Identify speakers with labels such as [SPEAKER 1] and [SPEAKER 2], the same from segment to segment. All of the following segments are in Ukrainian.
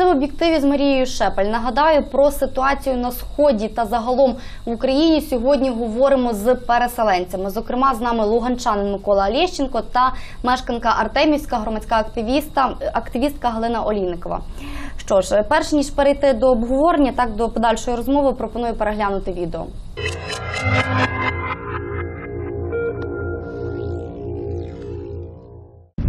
[SPEAKER 1] Це в об'єктиві з Марією Шепель. Нагадаю про ситуацію на сході та загалом в Україні. Сьогодні говоримо з переселенцями. Зокрема, з нами луганчанин Микола Алєщенко та мешканка Артемівська громадська активіста, активістка Галина Олійникова. Що ж, перш ніж перейти до обговорення, так до подальшої розмови, пропоную переглянути відео.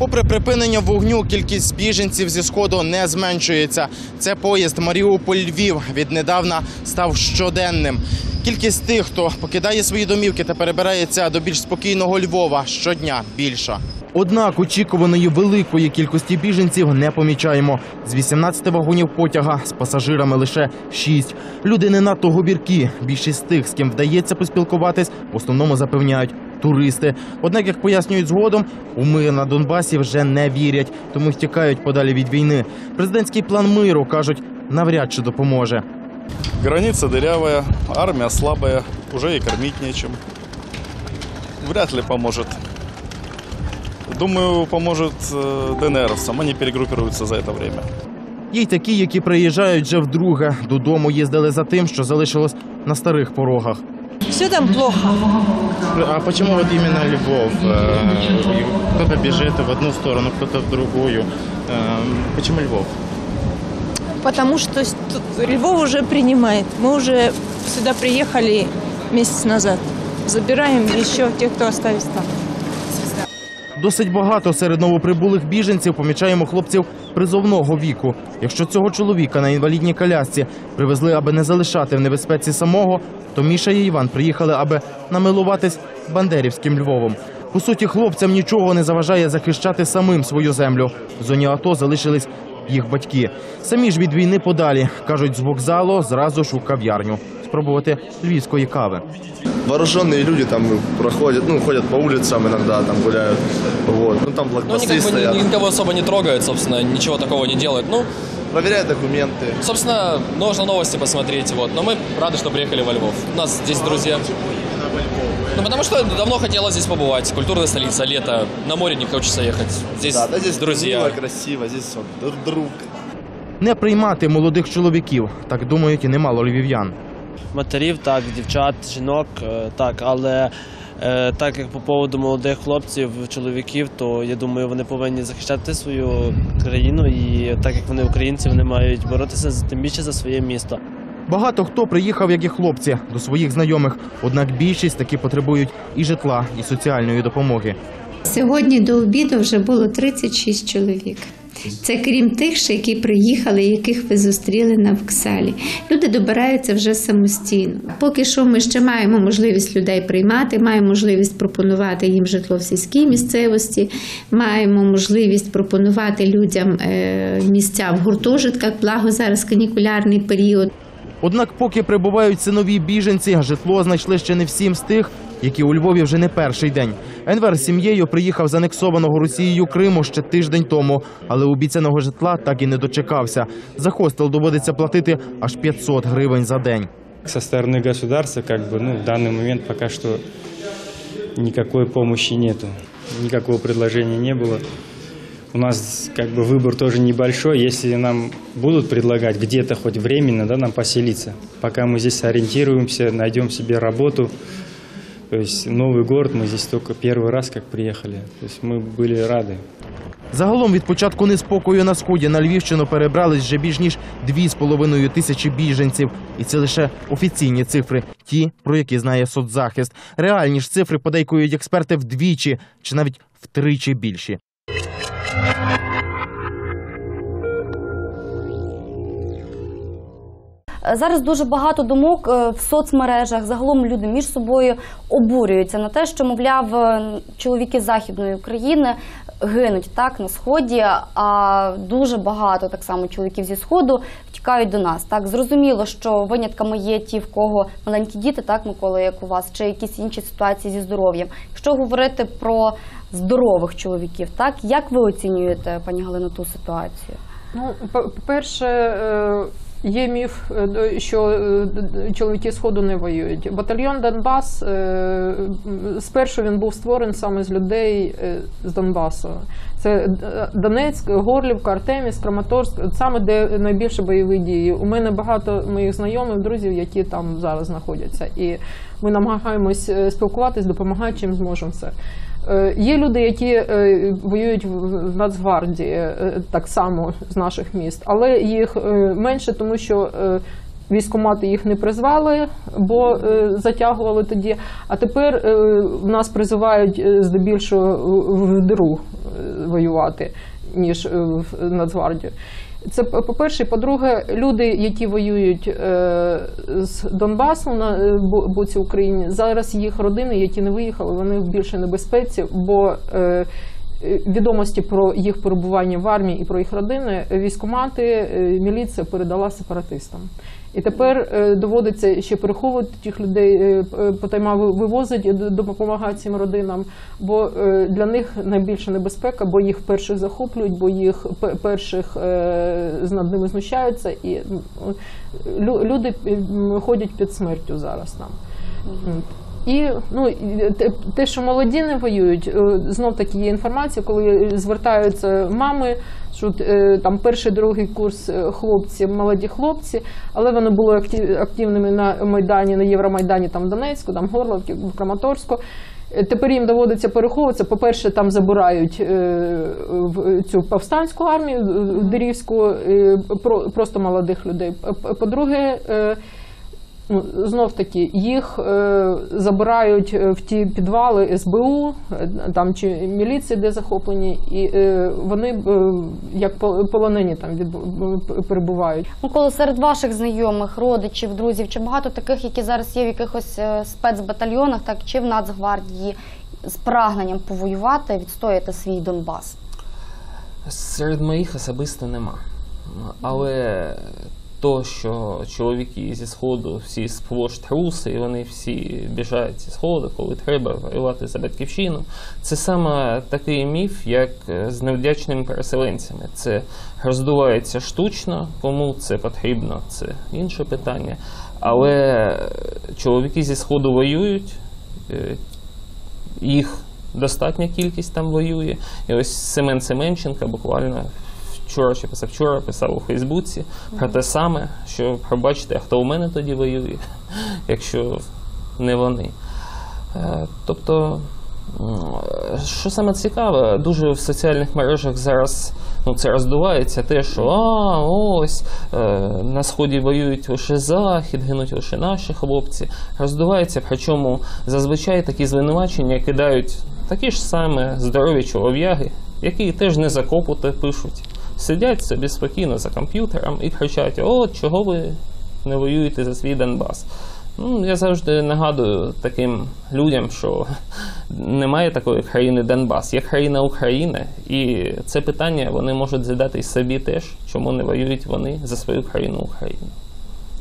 [SPEAKER 2] Попри припинення вогню, кількість біженців зі сходу не зменшується. Це поїзд Маріуполь-Львів віднедавна став щоденним. Кількість тих, хто покидає свої домівки та перебирається до більш спокійного Львова, щодня більша. Однак очікуваної великої кількості біженців не помічаємо. З 18 вагонів потяга з пасажирами лише 6. Люди не надто говіркі. Більшість тих, з ким вдається поспілкуватись, в основному запевняють туристи. Однак, як пояснюють згодом, у мир на Донбасі вже не вірять, тому втікають подалі від війни. Президентський план миру кажуть, навряд чи допоможе.
[SPEAKER 3] Граница дырявая, армия слабая, уже и кормить нечем. Вряд ли поможет. Думаю, поможет э, ДНРовцам. Они перегруппируются за это время.
[SPEAKER 2] Є й такі, які приїжджають вже вдруге. Додому їздили за тим, що залишилось на старих порогах.
[SPEAKER 4] Все там плохо.
[SPEAKER 2] А чому от іменно Львов? Хто-то біжить в одну сторону, хто-то в другую. Чому Львов?
[SPEAKER 4] Потому что Львов уже принимает. Мы уже сюда приехали месяц назад. Забираем еще тех, кто остались там.
[SPEAKER 2] Досить багато серед новоприбулих біженців помічаємо хлопців призовного віку. Якщо цього чоловіка на інвалідній колясці привезли, аби не залишати в небезпеці самого, то Міша і Іван приїхали, аби намилуватись бандерівським Львовом. По суті, хлопцям нічого не заважає захищати самим свою землю. В зоні АТО залишились їх батьки. Самі ж від війни подалі кажуть, з вокзалу зразу ж у кав'ярню спробувати львівської кави.
[SPEAKER 5] Вооруженные люди там проходят, ну, ходят по улицам иногда, там гуляют. Вот. Ну, там
[SPEAKER 6] Ну, они
[SPEAKER 5] блокпосты
[SPEAKER 6] как бы
[SPEAKER 5] стоят.
[SPEAKER 6] ни- никого особо не трогают, собственно, ничего такого не делают. Ну,
[SPEAKER 5] Проверяют документы.
[SPEAKER 6] собственно, нужно новости посмотреть, вот. Но мы рады, что приехали во Львов. У нас здесь друзья. Ну, потому что давно хотела здесь побывать. Культурная столица, лето. На море не хочется ехать. Здесь,
[SPEAKER 5] Да, да, здесь
[SPEAKER 6] друзья.
[SPEAKER 5] мило, красиво, здесь вот друг- друг.
[SPEAKER 2] Не приймати молодих чоловіків, так думають і немало львів'ян.
[SPEAKER 7] Матерів, так, дівчат, жінок, е, так, але е, так як по поводу молодих хлопців, чоловіків, то я думаю, вони повинні захищати свою країну і так як вони українці, вони мають боротися з- тим більше за своє місто.
[SPEAKER 2] Багато хто приїхав, як і хлопці, до своїх знайомих. Однак більшість таки потребують і житла, і соціальної допомоги.
[SPEAKER 8] Сьогодні до обіду вже було 36 чоловік. Це крім тих, ще які приїхали, яких ви зустріли на вокзалі. Люди добираються вже самостійно. Поки що ми ще маємо можливість людей приймати, маємо можливість пропонувати їм житло в сільській місцевості, маємо можливість пропонувати людям е, місця в гуртожитках, благо зараз канікулярний період.
[SPEAKER 2] Однак, поки прибувають синові біженці, житло знайшли ще не всім з тих, які у Львові вже не перший день. Енвер з сім'єю приїхав з анексованого Росією Криму ще тиждень тому, але обіцяного житла так і не дочекався. За хостел доводиться платити аж 500 гривень за день.
[SPEAKER 9] Со стороны государства, как бы, ну, в данный момент пока что никакой помощи нету, никакого предложения не было. У нас как бы выбор тоже небольшой. Если нам будут предлагать где-то хоть временно, да, нам поселиться, пока мы здесь ориентируемся, найдем себе работу. То есть новый город, мы здесь только первый раз как приехали. То есть мы были рады.
[SPEAKER 2] Загалом від початку неспокою на сході на Львівщину перебрались вже більш ніж 2,5 тисячі біженців. І це лише офіційні цифри, ті, про які знає соцзахист. Реальні ж цифри подейкують експерти вдвічі чи навіть втричі більші.
[SPEAKER 1] Зараз дуже багато думок е, в соцмережах. Загалом люди між собою обурюються на те, що мовляв е, чоловіки західної України гинуть так на сході. А дуже багато так само чоловіків зі сходу втікають до нас. Так зрозуміло, що винятками є ті, в кого маленькі діти, так Микола, як у вас, чи якісь інші ситуації зі здоров'ям. Якщо говорити про здорових чоловіків, так як ви оцінюєте, пані Галино, ту ситуацію?
[SPEAKER 10] Ну, по- по-перше, е, Є міф, е, що е, чоловіки Сходу не воюють. Батальйон Донбас е, спершу він був створений саме з людей з Донбасу. Це Донецьк, Горлівка, Артеміс, Краматорськ, саме де найбільше бойові дії. У мене багато моїх знайомих, друзів, які там зараз знаходяться. І ми намагаємось спілкуватись, допомагати чим зможемо все. Е, Є люди, які е, воюють в Нацгвардії е, так само з наших міст, але їх менше, тому що військомати їх не призвали, бо затягували тоді. А тепер в нас призивають здебільшого в ДРУ воювати, ніж е, в Нацгвардію. Це по- по-перше, по-друге, люди, які воюють е, з Донбасу на е, боці України, зараз їх родини, які не виїхали, вони в більшій небезпеці, бо відомості про їх перебування в армії і про їх родини військомати, міліція передала сепаратистам. І тепер е, доводиться ще переховувати тих людей, е, потайма вивозить, е, допомагати цим родинам, бо е, для них найбільша небезпека, бо їх перших захоплюють, бо їх перших е, над ними знущаються, і люди ходять під смертю зараз там. І ну те, що молоді не воюють, е, знов таки є інформація, коли звертаються мами, що е, там перший, другий курс е, хлопці, молоді хлопці, але вони були активними на майдані, на Євромайдані, там в Донецьку, там Горловці, в Краматорську. Е, Тепер їм доводиться переховуватися. По-перше, там забирають в цю повстанську армію е, Дерівську, просто молодих людей. По-друге, е, ну, знов таки їх е, забирають е, в ті підвали СБУ, е, там чи міліції, де захоплені, і е, вони е, як полонені там відбу- перебувають.
[SPEAKER 1] Микола, серед ваших знайомих, родичів, друзів, чи багато таких, які зараз є в якихось е, спецбатальйонах, так чи в Нацгвардії з прагненням повоювати, відстояти свій Донбас?
[SPEAKER 11] Серед моїх особисто нема. Але то, що чоловіки зі сходу всі сплош труси, і вони всі біжають зі сходу, коли треба воювати за батьківщину, це саме такий міф, як е, з невдячними переселенцями. Це роздувається штучно, кому це потрібно, це інше питання. Але чоловіки зі сходу воюють, е, їх достатня кількість там воює. І ось Семен Семенченка буквально вчора чи позавчора писав у Фейсбуці про те саме, що пробачте, хто у мене тоді воює, якщо не вони. Е, Тобто, що саме цікаве, дуже в соціальних мережах зараз ну, це роздувається те, що а, ось е, на сході воюють лише захід, гинуть лише наші хлопці. Роздувається, причому зазвичай такі звинувачення кидають такі ж саме здорові чолов'яги, які теж не закопути пишуть. Сидять собі спокійно за комп'ютером і кричать: От чого ви не воюєте за свій Донбас. Ну, я завжди нагадую таким людям, що немає такої країни Донбас, є країна Україна, і це питання вони можуть задати собі теж, чому не воюють вони за свою країну Україну.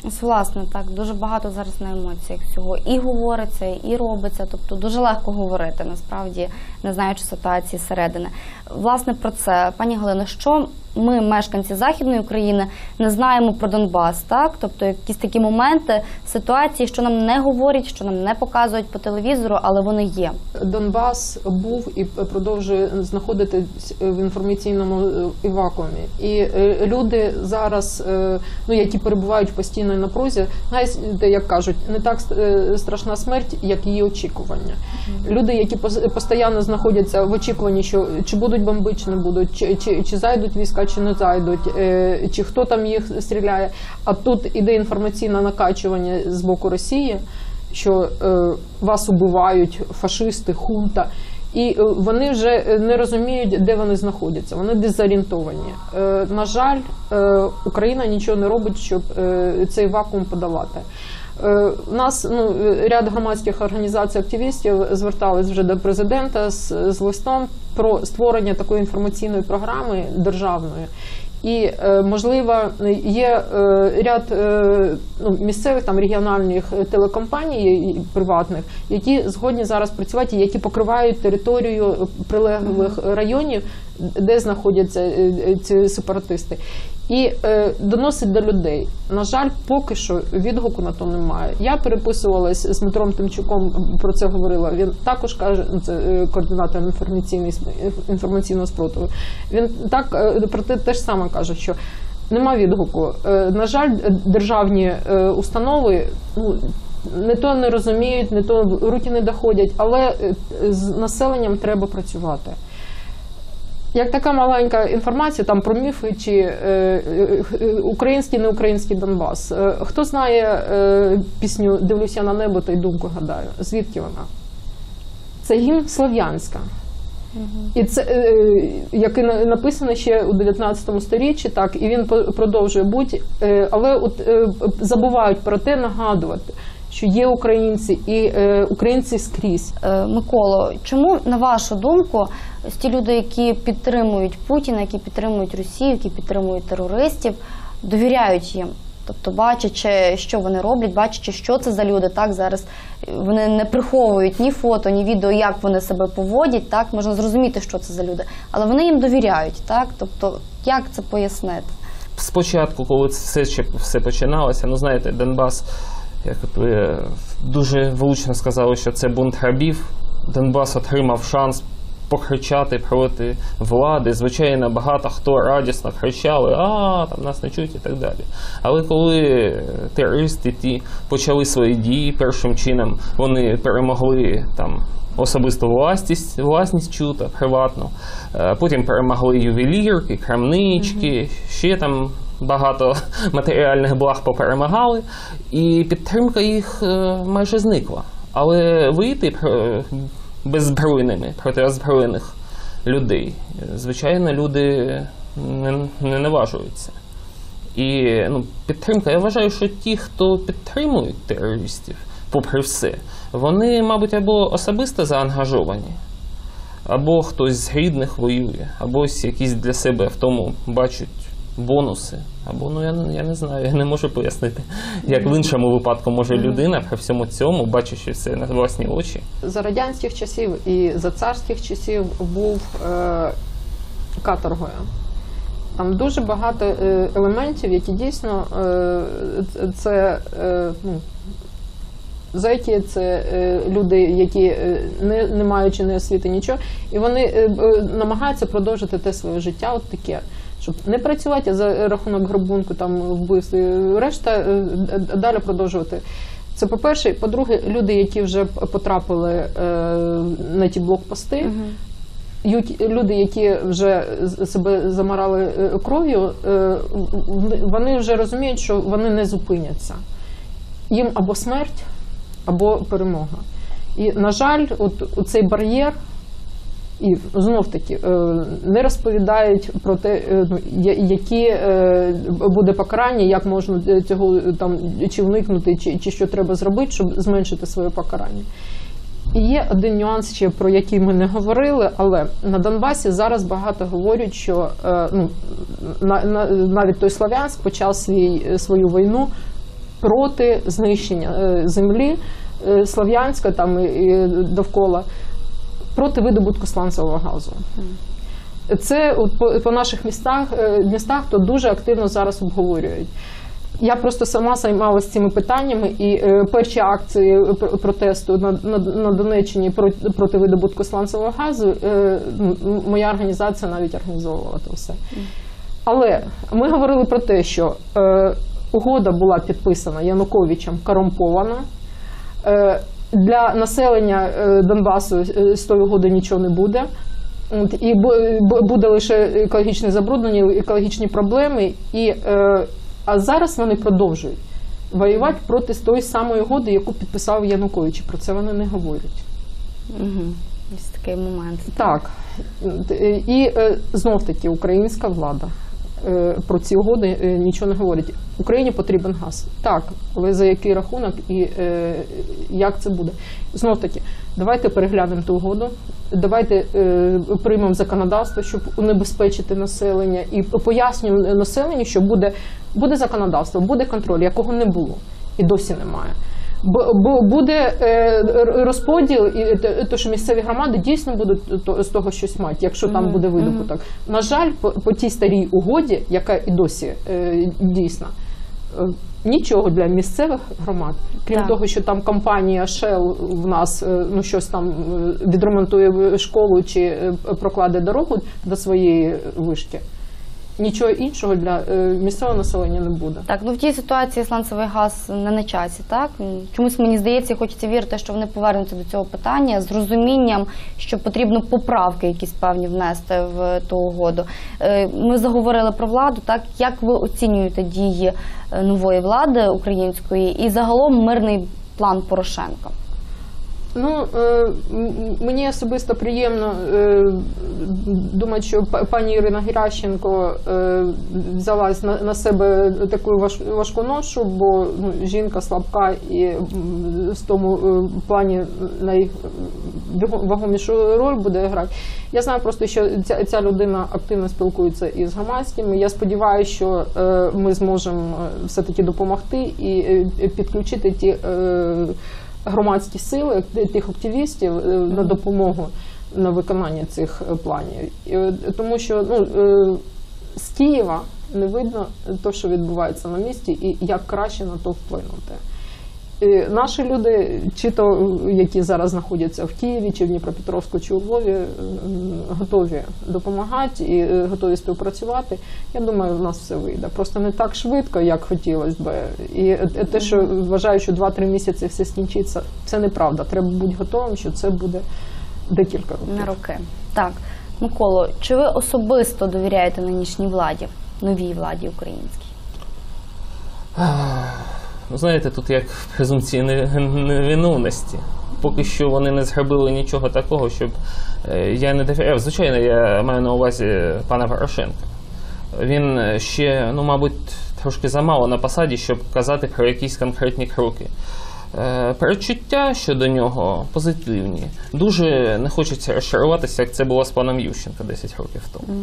[SPEAKER 1] Ось, власне, так дуже багато зараз на емоціях всього і говориться, і робиться. Тобто дуже легко говорити, насправді не знаючи ситуації зсередини. Власне, про це, пані Галино, що ми, мешканці Західної України, не знаємо про Донбас, так? Тобто якісь такі моменти, ситуації, що нам не говорять, що нам не показують по телевізору, але вони є.
[SPEAKER 10] Донбас був і продовжує знаходитись в інформаційному е, вакуумі. І е, люди зараз, е, ну які перебувають в постійній напрузі, знаєте, як кажуть, не так е, страшна смерть, як її очікування. Люди, які пос- постійно знаходяться в очікуванні, що чи будуть бомби, чи не будуть, чи, чи, чи зайдуть війська, чи не зайдуть, е, чи хто там їх стріляє. А тут іде інформаційне накачування з боку Росії що е, вас убивають фашисти, хунта. І е, вони вже не розуміють, де вони знаходяться. Вони дезорієнтовані. На жаль, Україна нічого не робить, щоб цей вакуум подолати. Е, У нас ну, е, ряд громадських організацій активістів звертались вже до президента з, з листом про створення такої інформаційної програми державної. І е, можливо є е, ряд е, ну, місцевих там регіональних е, телекомпаній приватних, які згодні зараз працювати, які покривають територію прилеглих районів, де знаходяться е, е, ці сепаратисти. І е, доносить до людей. На жаль, поки що відгуку на то немає. Я переписувалась з Дмитром Тимчуком, про це говорила. Він також каже, ну, це е, координатор інформаційний інформаційного спротиву. Він так е, про те теж саме каже, що нема відгуку. Е, на жаль, державні е, установи ну, не то не розуміють, не то руки не доходять, але з населенням треба працювати. Як така маленька інформація там про міфи чи е, е, е, український, неукраїнський Донбас. Е, хто знає е, пісню Дивлюся на небо та й думку гадаю? Звідки вона? Це гімн Слов'янська. І це е, який на- написано ще у 19 сторіччі, так і він продовжує бути, е, але от е, забувають про те, нагадувати, що є українці і е, українці скрізь.
[SPEAKER 1] Е, Миколо, чому на вашу думку ті люди, які підтримують Путіна, які підтримують Росію, які підтримують терористів, довіряють їм? Тобто, бачачи, що вони роблять, бачачи, що це за люди, так зараз вони не приховують ні фото, ні відео, як вони себе поводять, так можна зрозуміти, що це за люди, але вони їм довіряють, так тобто, як це пояснити?
[SPEAKER 11] спочатку, коли це ще все починалося, ну знаєте, Донбас, як ви дуже влучно сказали, що це бунт рабів. Донбас отримав шанс покричати проти влади. Звичайно, багато хто радісно кричали, а там нас не чують і так далі. Але коли терористи ті почали свої дії, першим чином вони перемогли там особисту власність, власність чута, приватну. Е, Потім перемогли ювелірки, крамнички, ще там багато матеріальних благ поперемагали, і підтримка їх е, майже зникла. Але вийти е, беззбройними проти озброєних людей, звичайно, люди не, не наважуються. І ну, підтримка, я вважаю, що ті, хто підтримують терористів, попри все, вони, мабуть, або особисто заангажовані, або хтось з рідних воює, або ось якісь для себе в тому бачать бонуси. Або ну я, я не знаю, я не можу пояснити, як в іншому випадку може людина при всьому цьому, бачачи все на власні очі,
[SPEAKER 10] За радянських часів і за царських часів був е, каторгою. Там дуже багато е, елементів, які дійсно е, це е, ну, зеки, це е, люди, які е, не, не маючи ні освіти, нічого, і вони намагаються продовжити те своє життя, от таке. Щоб не працювати за рахунок грабунку, там вбивств, і решта е, далі продовжувати. Це по-перше. По-друге, люди, які вже потрапили е, на ті блокпости, ють- люди, які вже себе замарали е, кров'ю, е, вони вже розуміють, що вони не зупиняться. Їм або смерть, або перемога. І, на жаль, от цей бар'єр. І знов таки е, не розповідають про те, е, ну, які е, буде покарання, як можна цього там чи уникнути, чи, чи що треба зробити, щоб зменшити своє покарання. І є один нюанс ще про який ми не говорили, але на Донбасі зараз багато говорять, що ну, на, на, навіть той Слов'янськ почав свій, свою війну проти знищення землі Слов'янська там і довкола проти видобутку сланцевого газу. Це от по, по наших містах, е, містах то дуже активно зараз обговорюють. Я просто сама займалася цими питаннями, і е, перші акції протесту на, на, на Донеччині проти, проти видобутку сланцевого газу, е, моя організація навіть організовувала це все. Але ми говорили про те, що е, угода була підписана Януковичем корумпована. Е, для населення е, Донбасу е, з тої угоди нічого не буде. От, і бу- бу- буде лише екологічне забруднення, екологічні проблеми. І, е, а зараз вони продовжують воювати проти тої самої угоди, яку підписав Янукович. І Про це вони не говорять.
[SPEAKER 1] Угу. Ось такий момент.
[SPEAKER 10] Так. І знов таки українська влада про ці угоди е, нічого не говорить. Україні потрібен газ. Так, але за який рахунок і е, як це буде? Знов таки, давайте переглянемо ту угоду, давайте е, приймемо законодавство, щоб унебезпечити населення, і пояснюємо населенню, що буде, буде законодавство, буде контроль, якого не було і досі немає. Буде е, розподіл, і те, що місцеві громади дійсно будуть то, з того щось мати, якщо там буде видобуток. На жаль, по, по тій старій угоді, яка і досі е, дійсна, е, нічого для місцевих громад, крім
[SPEAKER 1] Так.
[SPEAKER 10] того, що там компанія Shell в нас ну щось там відремонтує школу чи прокладе дорогу до своєї вишки. Нічого іншого для е, місцевого населення не буде.
[SPEAKER 1] Так, ну в тій ситуації сланцевий газ не на часі, так? Чомусь мені здається, хочеться вірити, що вони повернуться до цього питання з розумінням, що потрібно поправки якісь певні внести в ту угоду. Е, Ми заговорили про владу, так? Як ви оцінюєте дії е, нової влади української і загалом мирний план Порошенка?
[SPEAKER 10] Ну е, мені особисто приємно е, думати, що па- пані Ірина Геращенко е, взялась на, на себе таку важ, важку ношу, бо ну, жінка слабка і в тому плані найвагомішу роль буде грати. Я знаю просто, що ця, ця людина активно спілкується із громадськими. Я сподіваюся, що ми зможемо е, все-таки допомогти і підключити ті. Громадські сили, тих активістів е, на допомогу на виконання цих е, планів. Е, Тому що ну, з Києва не видно те, що відбувається на місці, і як краще на то вплинути. І наші люди, чи то які зараз знаходяться в Києві, чи в Дніпропетровську, чи у Львові, е, готові допомагати і е, готові співпрацювати. Я думаю, у нас все вийде. Просто не так швидко, як хотілося би. І те, що вважаю, що 2-3 місяці все скінчиться, це неправда. Треба бути готовим, що це буде декілька років.
[SPEAKER 1] На роки. Так, Миколо, чи ви особисто довіряєте нинішній владі, новій владі українській?
[SPEAKER 11] Ну, знаєте, тут як презумпції не- невиновності. Поки що вони не зробили нічого такого, щоб е, я не довіряв. Звичайно, я маю на увазі пана Порошенка. Він е, ще, ну, мабуть, трошки замало на посаді, щоб казати про якісь конкретні кроки. Е, Перечуття щодо нього позитивні. Дуже не хочеться розчаруватися, як це було з паном Ющенко 10 років тому.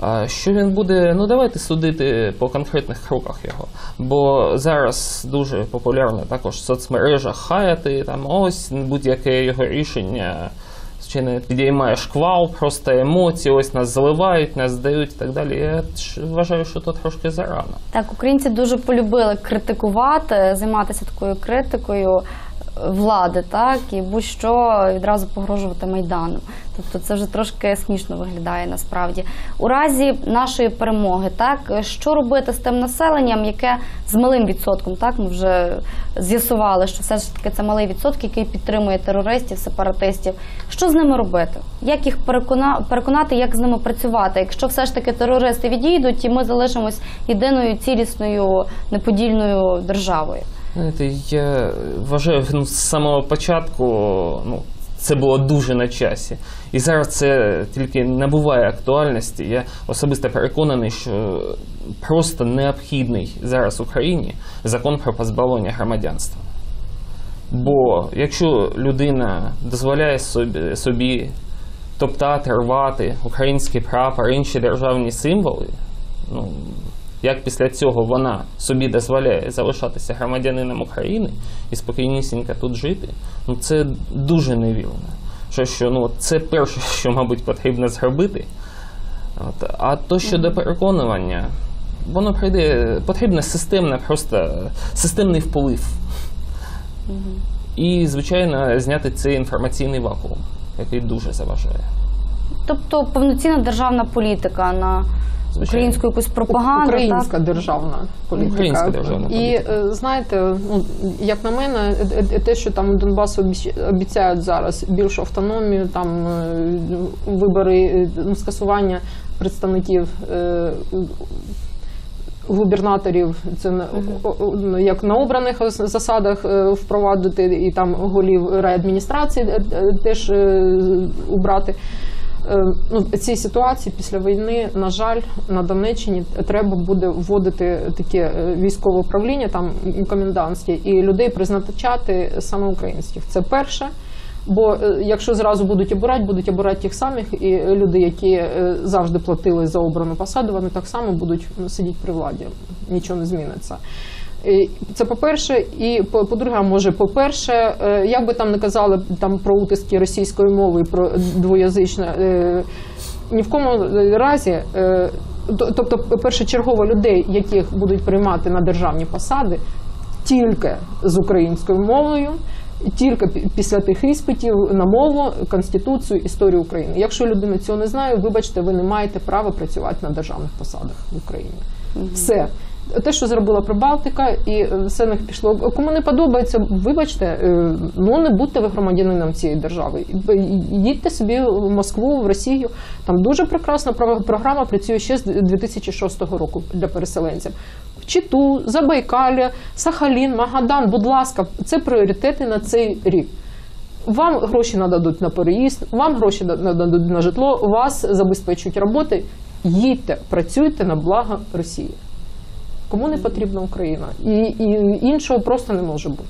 [SPEAKER 11] А Що він буде? Ну давайте судити по конкретних кроках його. Бо зараз дуже популярно також в соцмережах хаяти там ось будь-яке його рішення. Звичайно, підіймає шквал, просто емоції, ось нас заливають, нас здають і так далі. Я вважаю, що то трошки зарано.
[SPEAKER 1] Так, українці дуже полюбили критикувати, займатися такою критикою влади, так, і будь-що відразу погрожувати майданом. Тобто це вже трошки смішно виглядає насправді. У разі нашої перемоги, так, що робити з тим населенням, яке з малим відсотком, так, ми вже з'ясували, що все ж таки це малий відсоток, який підтримує терористів, сепаратистів. Що з ними робити? Як їх перекона... переконати, як з ними працювати? Якщо все ж таки терористи відійдуть, і ми залишимось єдиною цілісною неподільною державою.
[SPEAKER 11] Знаєте, я вважаю, ну, з самого початку ну, це було дуже на часі. І зараз це тільки набуває актуальності. Я особисто переконаний, що просто необхідний зараз Україні закон про позбавлення громадянства. Бо якщо людина дозволяє собі, собі топтати, рвати український прапор, інші державні символи, ну, як після цього вона собі дозволяє залишатися громадянином України і спокійнісінько тут жити, ну це дуже невірно. Що, що ну, це перше, що, мабуть, потрібно зробити. От. А то щодо переконування, воно прийде, потрібна системна, просто системний вплив. І, звичайно, зняти цей інформаційний вакуум, який дуже заважає.
[SPEAKER 1] Тобто повноцінна державна політика на
[SPEAKER 11] Звичайно.
[SPEAKER 1] українську якусь пропаганду.
[SPEAKER 10] Українська
[SPEAKER 1] так?
[SPEAKER 10] державна політика.
[SPEAKER 11] Українська державна
[SPEAKER 10] І
[SPEAKER 11] політика.
[SPEAKER 10] е, знаєте, ну як на мене, е, е, те, що там Донбасу обіцяють зараз більшу автономію, там вибори, ну, скасування представників. Губернаторів це на о- як на обраних засадах впровадити, і там голів райадміністрації е, е, теж е, убрати. Е, ну, цій ситуації після війни, на жаль, на Донеччині треба буде вводити таке військове управління, там комендантське, і людей призначати саме українських. Це перше. Бо е, якщо зразу будуть обирати, будуть обирати тих самих, і люди, які е, завжди платили за обрану посаду, вони так само будуть ну, сидіти при владі. Нічого не зміниться. Це по-перше, і по- по-друге, може, по-перше, е, як би там не казали там про утиски російської мови, про двоязичне, е, ні в кому разі, е, то- тобто, першочергово людей, яких будуть приймати на державні посади, тільки з українською мовою. Тільки пі- після тих іспитів на мову, конституцію, історію України. Якщо людина цього не знає, вибачте, ви не маєте права працювати на державних посадах в Україні. Все. Те, що зробила Прибалтика, і е, все них пішло. Кому не подобається, вибачте, е, ну не будьте ви громадянином цієї держави. Їдьте собі в Москву, в Росію. Там дуже прекрасна програма працює ще з 2006 року для переселенців. Читу, Забайкалля, Сахалін, Магадан, будь ласка, це пріоритети на цей рік. Вам гроші нададуть на переїзд, вам гроші нададуть на житло, вас забезпечують роботи. Їдьте, працюйте на благо Росії. Кому не потрібна Україна? І, і іншого просто не може бути.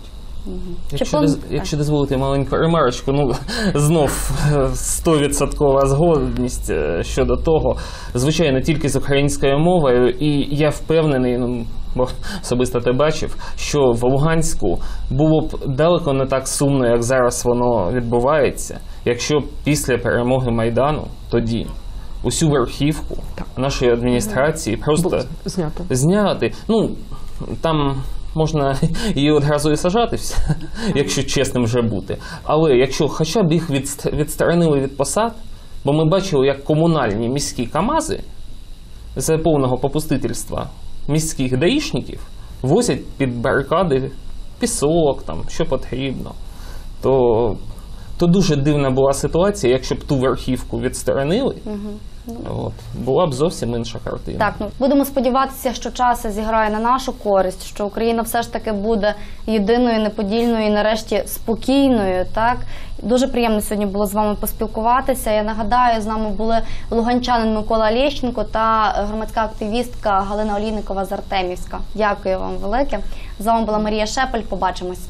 [SPEAKER 11] Якщо, доз- якщо дозволити маленьку ремарочку, ну знов е, стовідсоткова згодність е, щодо того, звичайно, тільки з українською мовою, і я впевнений, ну бо особисто те бачив, що в Луганську було б далеко не так сумно, як зараз воно відбувається, якщо після перемоги Майдану тоді усю верхівку нашої адміністрації просто
[SPEAKER 10] знято.
[SPEAKER 11] зняти. Ну там можна її одразу і сажатися, якщо чесним вже бути. Але якщо хоча б їх відст- відсторонили від посад, бо ми бачили, як комунальні міські КАМАЗи за повного попустительства міських даїшників возять під барикади пісок, там, що потрібно, то, то дуже дивна була ситуація, якщо б ту верхівку відсторонили, от, була б зовсім інша картина.
[SPEAKER 1] Так, ну будемо сподіватися, що час зіграє на нашу користь, що Україна все ж таки буде єдиною, неподільною і нарешті спокійною. Так дуже приємно сьогодні було з вами поспілкуватися. Я нагадаю, з нами були луганчанин Микола Лєщенко та громадська активістка Галина Олійникова з Артемівська. Дякую вам велике. З вами була Марія Шепель. Побачимось.